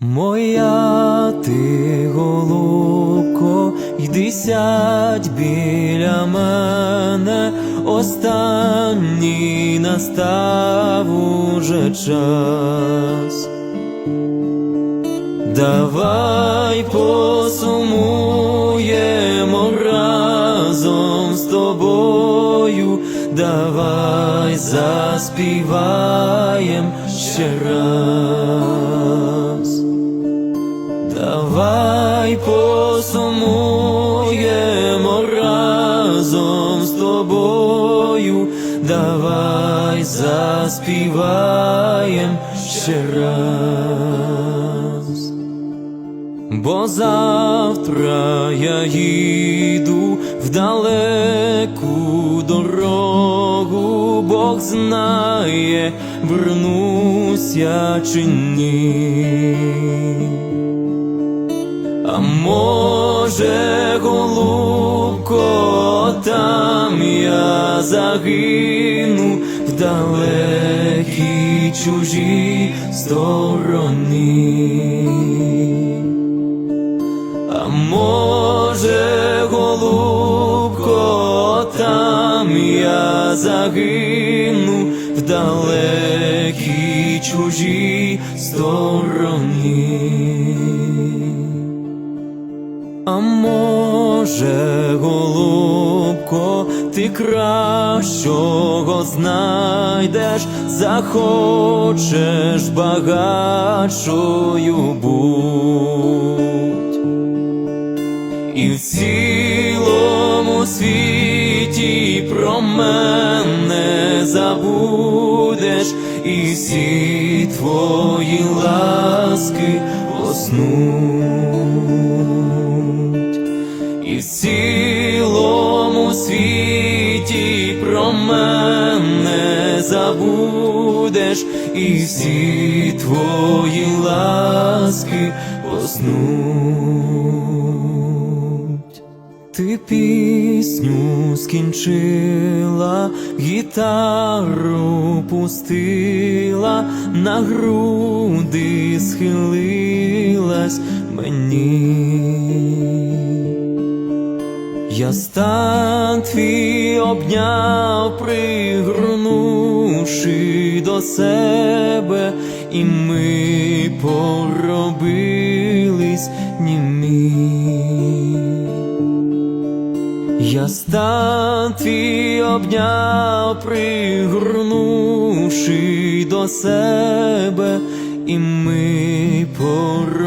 Моя ти голубко, йди сядь біля мене, останній настав уже час. Давай посумуємо разом з тобою, давай заспіваєм ще раз. Посумуємо разом з тобою, давай заспіваєм ще раз. Бо завтра я їду в далеку дорогу, Бог знає, вернусь я чи ні. А може, голубко, там я загину в далекій чужій стороні. А може, голубко, там я загину в далекій чужій стороні. А може, голубко, ти кращого знайдеш, захочеш багатшою будь. І в цілому світі про мене забудеш, і всі твої ласки поснуть. І в цілому світі про мене забудеш, і всі твої ласки поснуть. Ти пісню скінчила, гітару пустила, на груди схилилась мені. Я стан твій обняв, пригорнувши до себе, і ми поробились німі. Я стан твій обняв, пригорнувши до себе, і ми поробились.